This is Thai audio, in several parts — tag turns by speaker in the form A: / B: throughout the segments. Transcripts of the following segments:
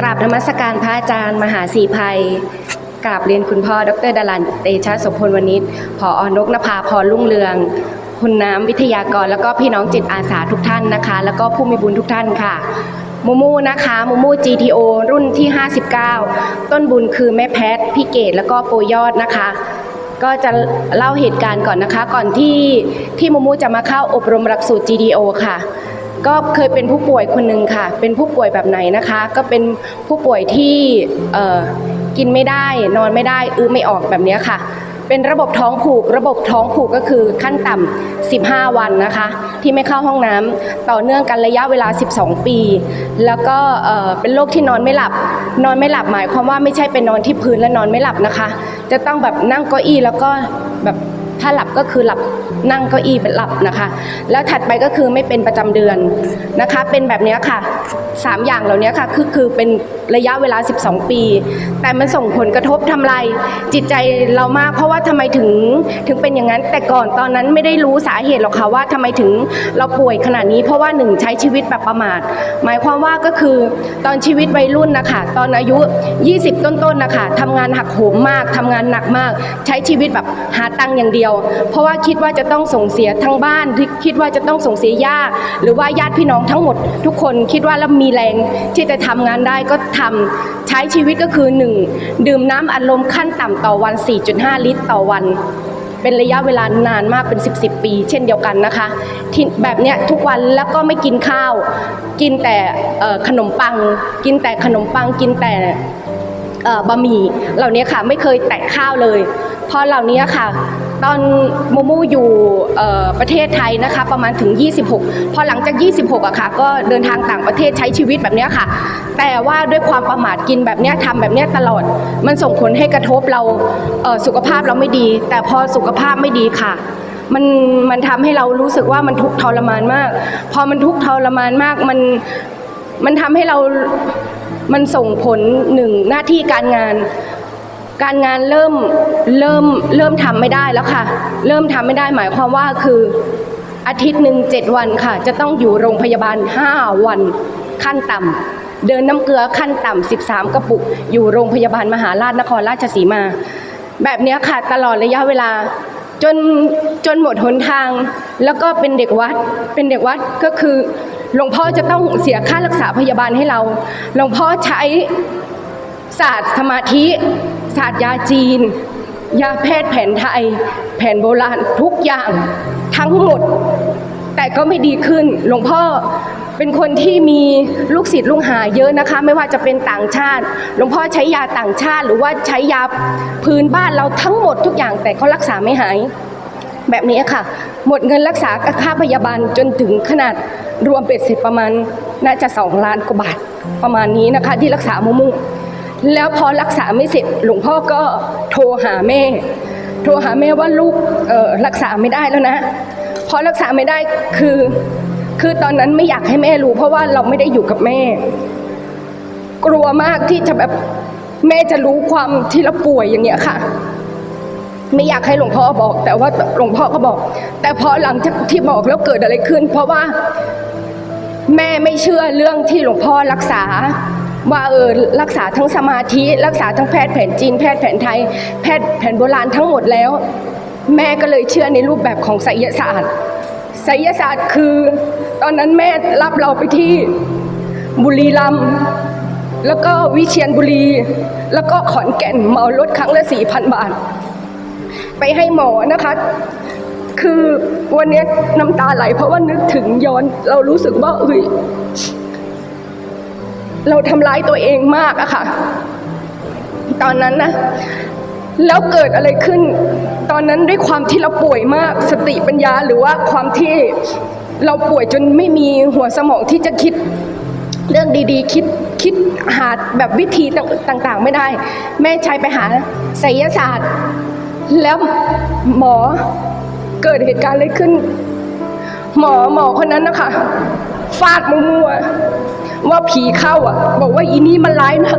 A: กราบนมัสการพระอาจารย์มหาสีภัยกราบเรียนคุณพ่อ ดรดารันเตชะโสพลวณิชผออนกนภาพรรุ่งเรือง คุณน้ำวิทยากร แล้วก็พี่น้องจิตอาสาทุกท่านนะคะ แล้วก็ผู้มีบุญทุกท่านค่ะมูมูนะคะมูมู GTO รุ่นที่ 59 ต้นบุญคือแม่แพทย์พี่เกดแล้วก็โปรยอดนะคะ ก็จะเล่าเหตุการณ์ก่อนนะคะ ก่อนที่ที่มูมูจะมาเข้าอบรมหลักสูตร GDO ค่ะ ก็เคยเป็นผู้ป่วยคนหนึ่งค่ะ เป็นผู้ป่วยแบบไหนนะคะ ก็เป็นผู้ป่วยที่กินไม่ได้ นอนไม่ได้อื้อไม่ออกแบบเนี้ยค่ะ เป็นระบบท้องผูก ระบบท้องผูกก็คือขั้นต่ำ15 วันนะคะ ที่ไม่เข้าห้องน้ำต่อเนื่องกันระยะเวลา 12 ปี แล้วก็เป็นโรคที่นอนไม่หลับ นอนไม่หลับหมายความว่าไม่ใช่ไปนอนที่พื้นแล้วนอนไม่หลับนะคะ จะต้องแบบนั่งเก้าอี้แล้วก็แบบ ถ้าหลับก็คือหลับนั่งเก้าอี้เป็นหลับนะคะ แล้วถัดไปก็คือไม่เป็นประจำเดือนนะคะ เป็นแบบนี้ค่ะ สามอย่างเหล่านี้ค่ะคือคือเป็นระยะเวลา 12 ปี แต่มันส่งผลกระทบทำลายจิตใจเรามาก เพราะว่าทำไมถึงถึงเป็นอย่างนั้น แต่ก่อนตอนนั้นไม่ได้รู้สาเหตุหรอกค่ะว่าทำไมถึงเราป่วยขนาดนี้ เพราะว่าหนึ่งใช้ชีวิตแบบประมาท หมายความว่าก็คือตอนชีวิตวัยรุ่นนะคะตอนอายุ 20 ต้นๆนะคะทำงานหักโหมมากทำงานหนักมาก ใช้ชีวิตแบบหาตังค์อย่างเดียว เพราะว่าคิดว่าจะต้องส่งเสียทั้งบ้านคิดว่าจะต้องส่งเสียญาติหรือว่าญาติพี่น้องทั้งหมด ทุกคนคิดว่าแล้วมีแรงที่จะทำงานได้ก็ทำใช้ชีวิตก็คือ 1 ดื่มน้ำอัดลมขั้นต่ำต่อวัน 4.5 ลิตรต่อวัน เป็นระยะเวลานานมากเป็น 10บสปี เช่นเดียวกันนะคะที่แบบเนี้ยทุกวันแล้วก็ไม่กินข้าว กินแต่ขนมปัง กินแต่ขนมปังกินแต่บะหมี่เหล่านี้ค่ะไม่เคยแตะข้าวเลย เพราะเหล่านี้ค่ะ ตอนโมมูอยู่ประเทศไทยนะคะประมาณถึง 26 พอหลังจาก 26อะค่ะก็เดินทางต่างประเทศใช้ชีวิตแบบเนี้ยค่ะ แต่ว่าด้วยความประมาทกินแบบเนี้ยทำแบบเนี้ยตลอด มันส่งผลให้กระทบเราเสุขภาพเราไม่ดี แต่พอสุขภาพไม่ดีค่ะมันมันทำให้เรารู้สึกว่ามันทุกข์ทรมานมาก พอมันทุกข์ทรมานมากมันมันทำให้เรามันส่งผลหนึ่งหน้าที่การงาน การงานเริ่มเริ่มเริ่มทำไม่ได้แล้วค่ะ เริ่มทำไม่ได้หมายความว่าคืออาทิตย์หนึ่งเจ็ดวันค่ะ จะต้องอยู่โรงพยาบาล 5 วันขั้นต่ำเดินน้ำเกลือขั้นต่ำ13 กระปุก อยู่โรงพยาบาลมหาราชนครราชสีมา แบบนี้ค่ะตลอดระยะเวลาจนจนหมดหนทาง แล้วก็เป็นเด็กวัดเป็นเด็กวัดก็คือหลวงพ่อจะต้องเสียค่ารักษาพยาบาลให้เราหลวงพ่อใช้ศาสตร์สมาธิ ศาสตร์ยาจีน ยาแพทย์แผนไทย แผนโบราณทุกอย่างทั้งหมด แต่ก็ไม่ดีขึ้นหลวงพ่อเป็นคนที่มีลูกศิษย์ลูกหาเยอะนะคะ ไม่ว่าจะเป็นต่างชาติหลวงพ่อใช้ยาต่างชาติ หรือว่าใช้ยาพื้นบ้านเราทั้งหมดทุกอย่างแต่เขารักษาไม่หาย แบบนี้ค่ะ หมดเงินรักษาค่าพยาบาลจนถึงขนาดรวมเป็ดเสร็จประมาณน่าจะสองล้านกว่าบาทประมาณนี้นะคะ ที่รักษามุมุ แล้วพอรักษาไม่เสร็จหลวงพ่อก็โทรหาแม่ โทรหาแม่ว่าลูกรักษาไม่ได้แล้วนะพอรักษาไม่ได้คือ คือตอนนั้นไม่อยากให้แม่รู้ เพราะว่าเราไม่ได้อยู่กับแม่ กลัวมากที่จะแบบแม่จะรู้ความที่เราป่วยอย่างเงี้ยค่ะ ไม่อยากให้หลวงพ่อบอก แต่ว่าหลวงพ่อก็บอก แต่พอหลังจากที่บอกแล้วเกิดอะไรขึ้น เพราะว่าแม่ไม่เชื่อเรื่องที่หลวงพ่อรักษา ว่าเออรักษาทั้งสมาธิ รักษาทั้งแพทย์แผนจีน แพทย์แผนไทย แพทย์แผนโบราณทั้งหมดแล้ว แม่ก็เลยเชื่อในรูปแบบของไสยศาสตร์ไสยศาสตร์คือ ตอนนั้นแม่รับเราไปที่บุรีรัมย์แล้วก็วิเชียรบุรี แล้วก็ขอนแก่นเหมารถครั้งละสี่พันบาท ไปให้หมอนะคะ คือวันนี้น้ำตาไหลเพราะว่านึกถึงย้อนเรารู้สึกว่าเอ้ย เราทำร้ายตัวเองมากอะค่ะ ตอนนั้นนะแล้วเกิดอะไรขึ้น ตอนนั้นด้วยความที่เราป่วยมากสติปัญญาหรือว่าความที่เราป่วยจนไม่มีหัวสมองที่จะคิดเรื่องดีๆ คิดคิดหาแบบวิธีต่างๆ ไม่ได้ แม่ใช้ไปหาไสยศาสตร์ แล้วหมอเกิดเหตุการณ์อะไรขึ้น หมอหมอคนนั้นนะคะฟาดมัวๆ ว่าผีเข้าอะ บอกว่าอีนี่มันร้ายนะ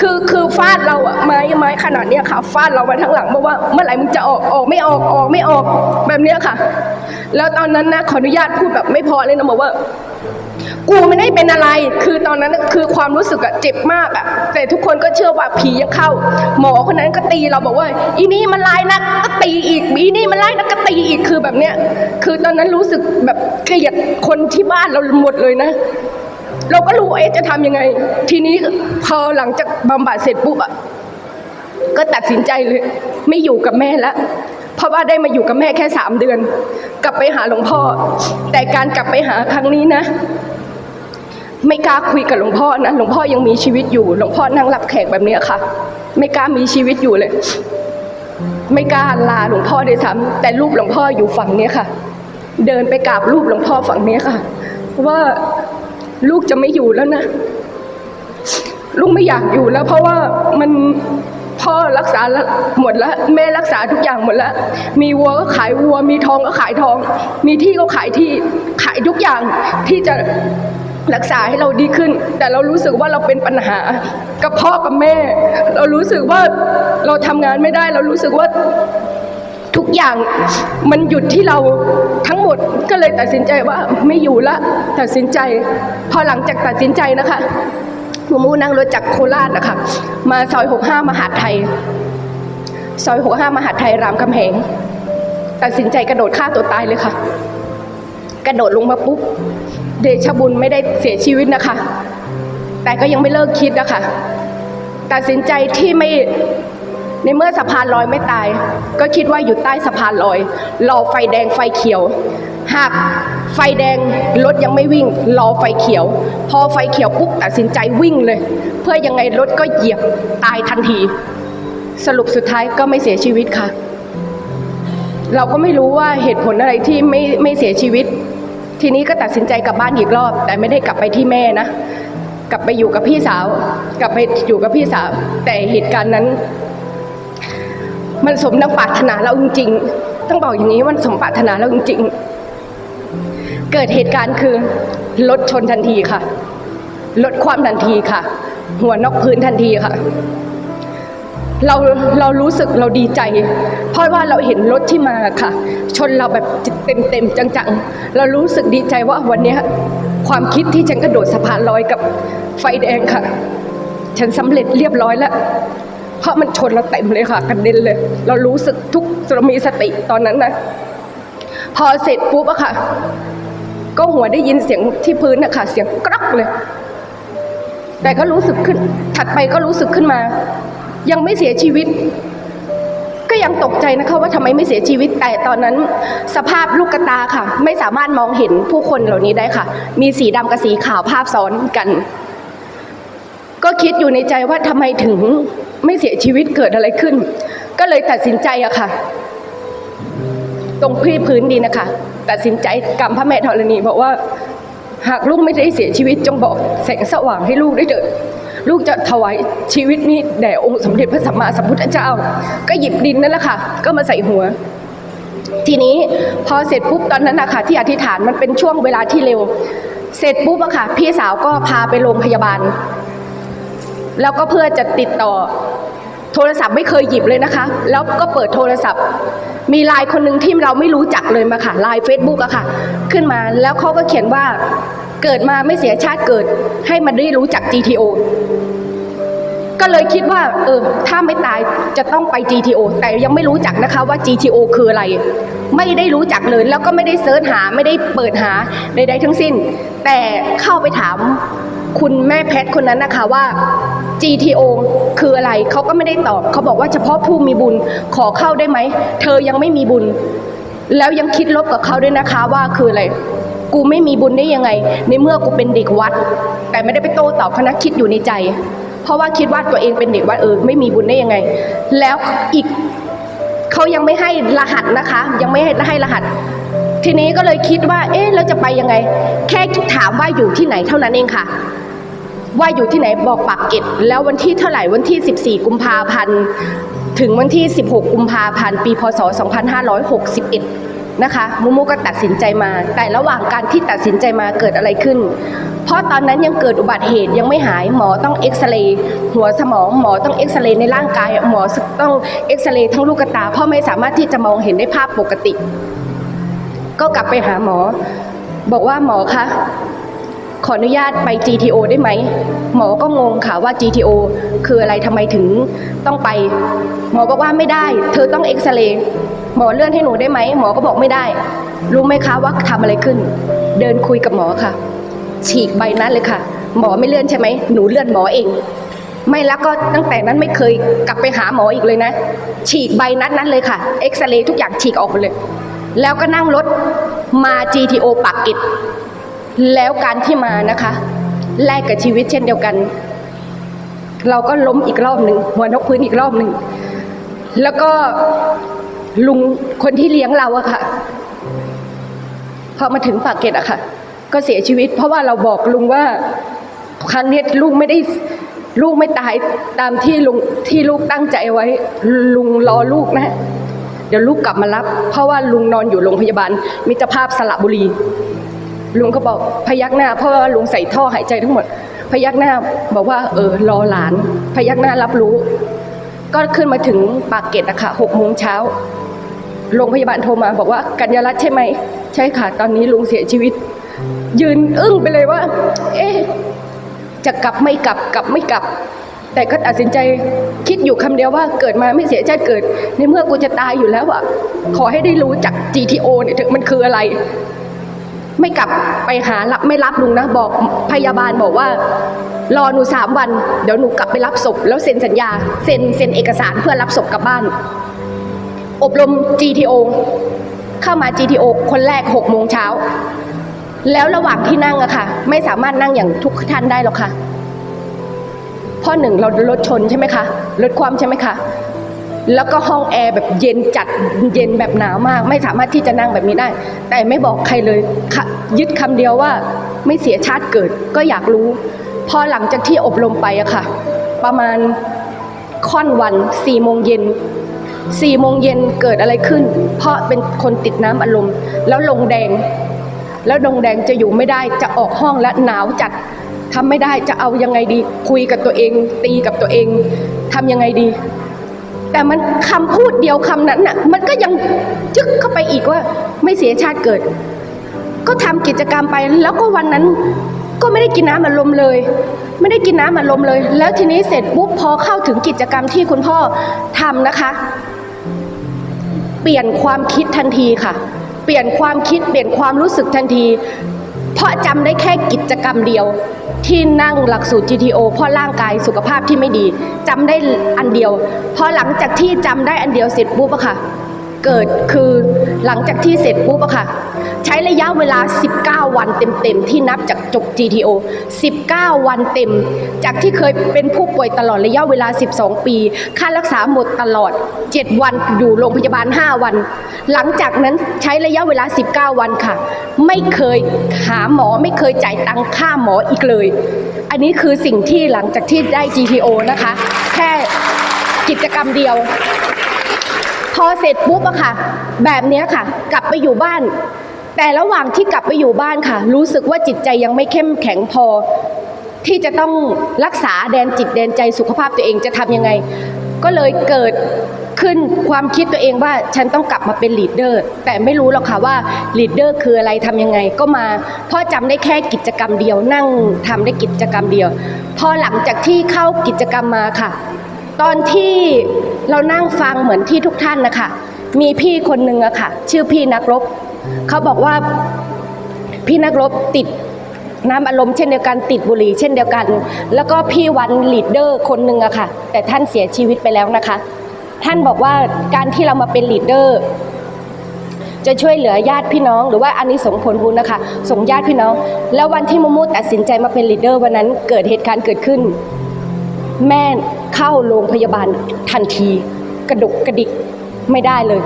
A: คือคือฟาดเราอะไม้ไม้ขนาดเนี้ยค่ะ ฟาดเรามาทั้งหลังบอกว่าเมื่อไหร่มึงจะออกออกไม่ออกออกไม่ออกแบบเนี้ยค่ะ แล้วตอนนั้นนะขออนุญาตพูดแบบไม่พอเลยนะบอกว่า
B: กูไม่ได้เป็นอะไร คือตอนนั้นคือความรู้สึกอะเจ็บมากอะแต่ทุกคนก็เชื่อว่าผียังเข้า หมอคนนั้นก็ตีเราบอกว่า อีนี่มันร้ายนักก็ตีอีกอีนี่มันร้ายนักก็ตีอีกคือแบบเนี้ย คือตอนนั้นรู้สึกแบบเกลียดคนที่บ้านเราหมดเลยนะ เราก็รู้ว่าเอ๊ะจะทำยังไง ทีนี้พอหลังจากบำบัดเสร็จปุ๊บอะก็ตัดสินใจเลย ไม่อยู่กับแม่แล้วเพราะว่าได้มาอยู่กับแม่แค่สามเดือน กลับไปหาหลวงพ่อ แต่การกลับไปหาครั้งนี้นะ ไม่กล้าคุยกับหลวงพ่อนะหลวงพ่อยังมีชีวิตอยู่ หลวงพ่อนั่งรับแขกแบบเนี้ยค่ะ ไม่กล้ามีชีวิตอยู่เลย ไม่กล้าลาหลวงพ่อเลยซ้ำแต่รูปหลวงพ่ออยู่ฝั่งเนี้ยค่ะ เดินไปกราบรูปหลวงพ่อฝั่งเนี้ยค่ะ ว่า ลูกจะไม่อยู่แล้วนะ ลูกไม่อยากอยู่แล้ว เพราะว่ามันพ่อรักษาหมดแล้วแม่รักษาทุกอย่างหมดแล้วมีวัวก็ขายวัว มีทองก็ขายทอง มีที่ก็ขายที่ขายทุกอย่างที่จะรักษาให้เราดีขึ้น แต่เรารู้สึกว่าเราเป็นปัญหา กับพ่อกับแม่ เรารู้สึกว่าเราทำงานไม่ได้ เรารู้สึกว่า ทุกอย่างมันหยุดที่เราทั้งหมดก็เลยตัดสินใจว่าไม่อยู่ละตัดสินใจ พอหลังจากตัดสินใจนะคะหมูมูนั่งรถจากโคราชนะคะมาซอย 65 มหาไทย ซอย 65 มหาไทยรามคำแหง ตัดสินใจกระโดดฆ่าตัวตายเลยค่ะ กระโดดลงมาปุ๊บ เดชบุญไม่ได้เสียชีวิตนะคะ แต่ก็ยังไม่เลิกคิดนะคะ ตัดสินใจที่ไม่ ในเมื่อสะพานลอยไม่ตาย ก็คิดว่าอยู่ใต้สะพานลอย รอไฟแดงไฟเขียว หากไฟแดงรถยังไม่วิ่ง รอไฟเขียว พอไฟเขียวปุ๊บตัดสินใจวิ่งเลย เพื่อยังไงรถก็เหยียบตายทันที สรุปสุดท้ายก็ไม่เสียชีวิตค่ะ เราก็ไม่รู้ว่าเหตุผลอะไรที่ไม่ไม่เสียชีวิต ทีนี้ก็ตัดสินใจกลับบ้านอีกรอบ แต่ไม่ได้กลับไปที่แม่นะ กลับไปอยู่กับพี่สาว กลับไปอยู่กับพี่สาว แต่เหตุการณ์นั้น มันสมดังปรารถนาเราจริงๆ ต้องบอกอย่างนี้มันสมปรารถนาเราจริงๆ เกิดเหตุการณ์คือรถชนทันทีค่ะรถความทันทีค่ะ หัวนอกพื้นทันทีค่ะ เราเรารู้สึกเราดีใจ เพราะว่าเราเห็นรถที่มาค่ะ ชนเราแบบเต็มเต็มๆจังๆ เรารู้สึกดีใจว่าวันนี้ความคิดที่ฉันกระโดดสะพานลอยกับไฟแดงค่ะ ฉันสำเร็จเรียบร้อยแล้ว เพราะมันชนเราเต็มเลยค่ะกระเด็นเลย เรารู้สึกทุกเรามีสติตอนนั้นนะพอเสร็จปุ๊บอะค่ะ ก็หัวได้ยินเสียงที่พื้นนะคะเสียงกรอกเลย แต่ก็รู้สึกขึ้น ถัดไปก็รู้สึกขึ้นมา ยังไม่เสียชีวิต ก็ยังตกใจนะคะว่าทำไมไม่เสียชีวิตแต่ตอนนั้น สภาพลูกกระตาค่ะ ไม่สามารถมองเห็นผู้คนเหล่านี้ได้ค่ะ มีสีดำกับสีขาวภาพซ้อนกัน ก็คิดอยู่ในใจว่าทำไมถึงไม่เสียชีวิตเกิดอะไรขึ้น ก็เลยตัดสินใจอะค่ะ ตรงพื้นพื้นดินนะคะ ตัดสินใจกรรมพระแม่ธรณีบอกว่า หากลูกไม่ได้เสียชีวิตจงบอกแสงสว่างให้ลูกได้เถิดลูกจะถวายชีวิตนี้แด่องค์สมเด็จพระสัมมาสัมพุทธเจ้า ก็หยิบดินนั่นแหละค่ะ ก็มาใส่หัว ทีนี้พอเสร็จปุ๊บตอนนั้นนะคะที่อธิษฐานมันเป็นช่วงเวลาที่เร็ว เสร็จปุ๊บอะค่ะ พี่สาวก็พาไปโรงพยาบาล แล้วก็เพื่อจะติดต่อโทรศัพท์ไม่เคยหยิบเลยนะคะ แล้วก็เปิดโทรศัพท์ มีไลน์คนหนึ่งที่เราไม่รู้จักเลยมาค่ะไลน์เฟซบุ๊กอะค่ะ ขึ้นมาแล้วเขาก็เขียนว่าเกิดมาไม่เสียชาติเกิด ให้มันได้รู้จัก GTO ก็เลยคิดว่าเออถ้าไม่ตายจะต้องไป GTO แต่ยังไม่รู้จักนะคะว่า GTO คืออะไร ไม่ได้รู้จักเลยแล้วก็ไม่ได้เซิร์ชหาไม่ได้เปิดหาใดๆทั้งสิ้น แต่เข้าไปถาม คุณแม่แพทย์คนนั้นนะคะว่า GTO คืออะไรเขาก็ไม่ได้ตอบเขาบอกว่าเฉพาะผู้มีบุญขอเข้าได้ไหม เธอยังไม่มีบุญ แล้วยังคิดลบกับเขาด้วยนะคะว่าคืออะไรกูไม่มีบุญได้ยังไง ในเมื่อกูเป็นเด็กวัด แต่ไม่ได้ไปโต้ตอบเขานะคิดอยู่ในใจ เพราะว่าคิดว่าตัวเองเป็นเด็กวัดเออไม่มีบุญได้ยังไง แล้วอีกเขายังไม่ให้รหัสนะคะ ยังไม่ให้ให้รหัส ทีนี้ก็เลยคิดว่า เอ๊ะเราจะไปยังไง แค่ถามว่าอยู่ที่ไหนเท่านั้นเองค่ะ ว่าอยู่ที่ไหนบอกปากเกร็ดแล้ววันที่เท่าไหร่วันที่ 14 กุมภาพันธ์ถึงวันที่ 16 กุมภาพันธ์ปีพศ 2561 นะคะมูมูก็ตัดสินใจมา แต่ระหว่างการที่ตัดสินใจมาเกิดอะไรขึ้น เพราะตอนนั้นยังเกิดอุบัติเหตุยังไม่หายหมอต้องเอ็กซเรย์หัวสมองหมอต้องเอ็กซเรย์ในร่างกายหมอต้องเอ็กซเรย์ทั้งลูกตาเพราะไม่สามารถที่จะมองเห็นได้ภาพปกติ ก็กลับไปหาหมอ บอกว่าหมอคะขออนุญาตไป GTO ได้ไหม หมอก็งงค่ะว่า GTO คืออะไรทำไมถึงต้องไป หมอบอกว่าไม่ได้ เธอต้องเอ็กซเรย์หมอเลื่อนให้หนูได้ไหม หมอก็บอกไม่ได้ รู้ไหมคะว่าทำอะไรขึ้น เดินคุยกับหมอค่ะ ฉีกใบนั้นเลยค่ะ หมอไม่เลื่อนใช่ไหม หนูเลื่อนหมอเอง ไม่แล้วก็ตั้งแต่นั้นไม่เคยกลับไปหาหมออีกเลยนะ ฉีกใบนัดนั้นเลยค่ะ เอ็กซเรย์ทุกอย่างฉีกออกหมดเลย แล้วก็นั่งรถมา GTO ปากกร็ดแล้วการที่มานะคะ แลกกับชีวิตเช่นเดียวกัน เราก็ล้มอีกรอบหนึ่งหัวนกพื้นอีกรอบหนึ่ง แล้วก็ลุงคนที่เลี้ยงเราอะค่ะพอมาถึงปากเกร็ดอะค่ะ ก็เสียชีวิต เพราะว่าเราบอกลุงว่าครั้งนี้ลูกไม่ได้ลูกไม่ตายตามที่ลุงที่ลูกตั้งใจไว้ ลุงรอลูกนะ เดี๋ยวลูกกลับมารับ เพราะว่าลุงนอนอยู่โรงพยาบาลมิตรภาพสระบุรี ลุงก็บอกพยักหน้า เพราะว่าลุงใส่ท่อหายใจทั้งหมด พยักหน้าบอกว่าเออรอหลาน พยักหน้ารับรู้ ก็ขึ้นมาถึงปากเกร็ดอะค่ะหกโมงเช้าโรงพยาบาลโทรมาบอกว่ากัญญารัตน์ใช่ไหมใช่ค่ะ ตอนนี้ลุงเสียชีวิต ยืนอึ้งไปเลยว่า เอ๊ะจะกลับไม่กลับกลับไม่กลับ แต่ก็ตัดสินใจคิดอยู่คำเดียวว่าเกิดมาไม่เสียชาติเกิด ในเมื่อกูจะตายอยู่แล้วอะขอให้ได้รู้จัก GTO เนี่ยถอะมันคืออะไร ไม่กลับไปหารับไม่รับลุงนะ บอกพยาบาลบอกว่า รอหนูสามวัน เดี๋ยวหนูกลับไปรับศพ แล้วเซ็นสัญญา เซ็นเซ็นเอกสารเพื่อรับศพกลับบ้าน อบรม GTO เข้ามา GTO คนแรก6โมงเช้าแล้วระหว่างที่นั่งอะค่ะ ไม่สามารถนั่งอย่างทุกท่านได้หรอกค่ะ เพ่อหนึ่งเรารถชนใช่ไหมคะรถความใช่ไหมคะแล้วก็ห้องแอร์แบบเย็นจัดเย็นแบบหนาวมาก ไม่สามารถที่จะนั่งแบบนี้ได้ แต่ไม่บอกใครเลยยึดคำเดียวว่าไม่เสียชาติเกิดก็อยากรู้ พอหลังจากที่อบรมไปอะค่ะ ประมาณค่อนวันสี่โมงเย็นสี่โมงเย็นเกิดอะไรขึ้น เพราะเป็นคนติดน้ำอารมณ์ แล้วลงแดง แล้วดงแดงจะอยู่ไม่ได้จะออกห้องและหนาวจัด ทำไม่ได้จะเอายังไงดี คุยกับตัวเอง ตีกับตัวเองทำยังไงดี แต่มันคำพูดเดียวคำนั้นน่ะ มันก็ยังจึกเข้าไปอีกว่า ไม่เสียชาติเกิด ก็ทำกิจกรรมไป แล้วก็วันนั้นก็ไม่ได้กินน้ำอัดลมเลย ไม่ได้กินน้ำอัดลมเลย แล้วทีนี้เสร็จปุ๊บพอเข้าถึงกิจกรรมที่คุณพ่อทำนะคะ เปลี่ยนความคิดทันทีค่ะ เปลี่ยนความคิดเปลี่ยนความรู้สึกทันที เพราะจำได้แค่กิจกรรมเดียว ที่นั่งหลักสูตร GTO เพราะร่างกายสุขภาพที่ไม่ดีจำได้อันเดียว พอหลังจากที่จำได้อันเดียวเสร็จปุ๊บอะค่ะ เกิดคือหลังจากที่เสร็จปุ๊บอะค่ะ ใช้ระยะเวลา 19 วันเต็มๆ ที่นับจากจบ GTO 19 วันเต็ม จากที่เคยเป็นผู้ป่วยตลอดระยะเวลา 12 ปี ค่ารักษาหมดตลอด 7 วันอยู่โรงพยาบาล 5 วัน หลังจากนั้นใช้ระยะเวลา 19 วันค่ะ ไม่เคยหาหมอไม่เคยจ่ายตังค่าหมออีกเลย อันนี้คือสิ่งที่หลังจากที่ได้ GTO นะคะ แค่กิจกรรมเดียว อเสร็จปุ๊บอะค่ะ แบบเนี้ยค่ะ กลับไปอยู่บ้าน แต่ระหว่างที่กลับไปอยู่บ้านค่ะ รู้สึกว่าจิตใจยังไม่เข้มแข็งพอ ที่จะต้องรักษาแดนจิตแดนใจสุขภาพตัวเองจะทำยังไง ก็เลยเกิดขึ้นความคิดตัวเองว่าฉันต้องกลับมาเป็นลีดเดอร์ แต่ไม่รู้หรอกค่ะว่าลีดเดอร์คืออะไรทำยังไง ก็มาพราะจำได้แค่กิจกรรมเดียว นั่งทำได้กิจกรรมเดียว พอหลังจากที่เข้ากิจกรรมมาค่ะ ตอนที่ เรานั่งฟังเหมือนที่ทุกท่านนะคะมีพี่คนหนึ่งอะค่ะ ชื่อพี่นักรบเขาบอกว่าพี่นักรบติดน้ำอารมณ์เช่นเดียวกันติดบุหรี่เช่นเดียวกัน แล้วก็พี่วันลีดเดอร์คนหนึ่งอะค่ะ แต่ท่านเสียชีวิตไปแล้วนะคะ ท่านบอกว่าการที่เรามาเป็นลีดเดอร์จะช่วยเหลือญาติพี่น้อง หรือว่าอันนี้สงผลบุญนะคะ ส่งญาติพี่น้อง แล้ววันที่มูมูตัดสินใจมาเป็นลีดเดอร์วันนั้นเกิดเหตุการณ์เกิดขึ้น แม่เข้าโรงพยาบาลทันที กระดุกกระดิกไม่ได้เลย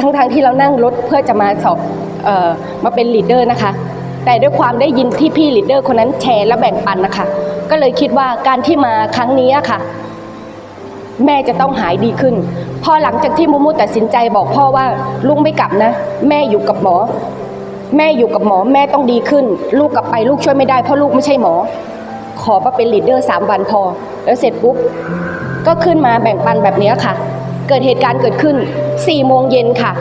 B: ทั้งๆที่เรานั่งรถเพื่อจะมาสอบออมาเป็นลีดเดอร์นะคะ แต่ด้วยความได้ยินที่พี่ลีดเดอร์คนนั้นแชร์และแบ่งปันนะคะ ก็เลยคิดว่าการที่มาครั้งนี้อะค่ะ แม่จะต้องหายดีขึ้น พอหลังจากที่มูมูตัดสินใจบอกพ่อว่าลุงไม่กลับนะ แม่อยู่กับหมอ แม่อยู่กับหมอ แม่ต้องดีขึ้น ลูกกลับไปลูกช่วยไม่ได้เพราะลูกไม่ใช่หมอ ขอมาเป็นลีดเดอร์สามวันพอ แล้วเสร็จปุ๊บ ก็ขึ้นมาแบ่งปันแบบนี้ค่ะ เกิดเหตุการณ์เกิดขึ้น4ี่โมงเย็นค่ะ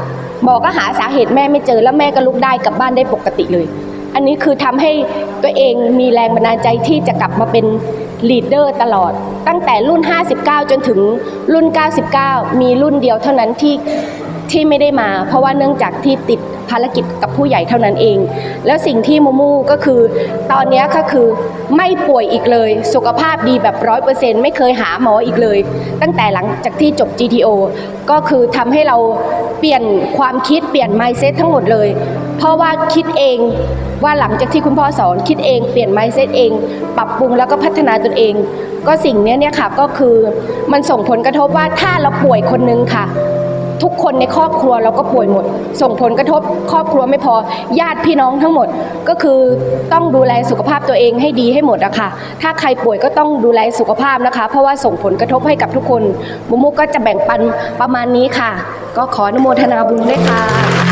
B: หมอก็หาสาเหตุแม่ไม่เจอแล้วแม่ก็ลุกได้กลับบ้านได้ปกติเลย อันนี้คือทำให้ตัวเองมีแรงบันดาลใจที่จะกลับมาเป็นลีดเดอร์ตลอด ตั้งแต่รุ่น 59 จนถึงรุ่น 99 มีรุ่นเดียวเท่านั้นที่ที่ไม่ได้มา เพราะว่าเนื่องจากที่ติด ภารกิจกับผู้ใหญ่เท่านั้นเอง แล้วสิ่งที่มูมูก็คือ ตอนนี้ก็คือไม่ป่วยอีกเลย สุขภาพดีแบบร้อยเปอร์เซ็นต์ไม่เคยหาหมออีกเลย ตั้งแต่หลังจากที่จบ GTO ก็คือทำให้เราเปลี่ยนความคิดเปลี่ยน mindset ทั้งหมดเลย เพราะว่าคิดเองว่าหลังจากที่คุณพ่อสอนคิดเองเปลี่ยน mindset เอง ปรับปรุงแล้วก็พัฒนาตนเอง ก็สิ่งเนี้ยเนี่ยค่ะก็คือมันส่งผลกระทบว่าถ้าเราป่วยคนนึงค่ะ ทุกคนในครอบครัวเราก็ป่วยหมด ส่งผลกระทบครอบครัวไม่พอญาติพี่น้องทั้งหมด ก็คือต้องดูแลสุขภาพตัวเองให้ดีให้หมดอะค่ะถ้าใครป่วยก็ต้องดูแลสุขภาพนะคะ เพราะว่าส่งผลกระทบให้กับทุกคนมุมุก็จะแบ่งปันประมาณนี้ค่ะ ก็ขออนุโมทนาบุญด้วยค่ะ